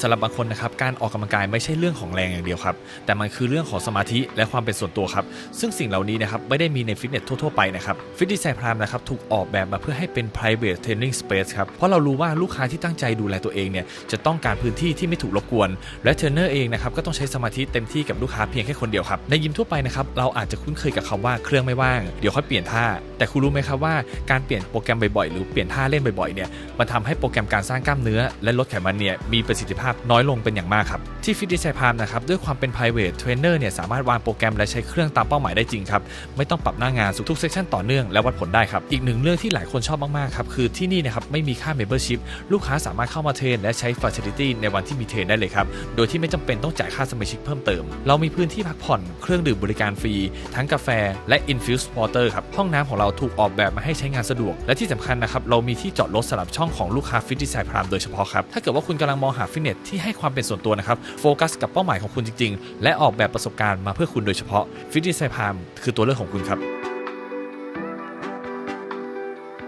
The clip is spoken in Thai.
สำหรับบางคนนะครับการออกกำลังกายไม่ใช่เรื่องของแรงอย่างเดียวครับแต่มันคือเรื่องของสมาธิและความเป็นส่วนตัวครับซึ่งสิ่งเหล่านี้นะครับไม่ได้มีในฟิตเนสทั่วๆไปนะครับฟิตดีไซน์พรามนะครับถูกออกแบบมาเพื่อให้เป็น private training space ครับเพราะเรารู้ว่าลูกค้าที่ตั้งใจดูแลตัวเองเนี่ยจะต้องการพื้นที่ที่ไม่ถูกรบกวน และเทรนเนอร์เองนะครับก็ต้องใช้สมาธิเต็มที่กับลูกค้าเพียงแค่คนเดียวครับในยิมทั่วไปนะครับเราอาจจะคุ้นเคยกับคำว่าเครื่องไม่ว่างเดี๋ยวค่อยเปลี่ยนท่า แต่คุณรู้ไหมครับว่าการเปลี่ยนโปรแกรมบ่อยๆหรือเปลี่ยนท่าเล่นบ่อยๆเนี่ยมันทำให้โปรแกรมการสร้างกล้ามเนื้อและลดไขมันเนี่ยมีประสิทธิภาพน้อยลงเป็นอย่างมากครับ ที่ฟิต e ิ i พามนะครับด้วยความเป็น private trainer เนี่ยสามารถวางโปรแกรมและใช้เครื่องตามเป้าหมายได้จริงครับ ไม่ต้องปรับหน้างานทุกเซสชันต่อเนื่องและวัดผลได้ครับ อีกหนึ่งเรื่องที่หลายคนชอบมากๆครับคือที่นี่นะครับไม่มีค่า membership ลูกค้าสามารถเข้ามาเทรนและใช้ facility ในวันที่มีเทรนได้เลยครับโดยที่ไม่จำเป็นต้องจ่ายค่าสมาชิกเพิ่มเติม เรามีพื้นที่พักผ่อนเครื่องดื่มบริการฟรี ทั้งกาแฟและ infused water ครับห้องน้ำของเราถูกออกแบบมาให้ใช้งานสะดวก และที่สำคัญนะครับเรามีที่จอดรถสำหรับช่องของลูกค้าฟิต e ิ i พรามโดยเฉพาะครับถ้าเกิดว่าคุณกำลังมองหาฟิตเนสที่ให้ความเป็นส่วนตัวนะครับโฟกัสกับเป้าหมายของคุณจริง ๆ และออกแบบประสบการณ์มาเพื่อคุณโดยเฉพาะฟิต e ิ i พามคือตัวเลือกของคุณครับ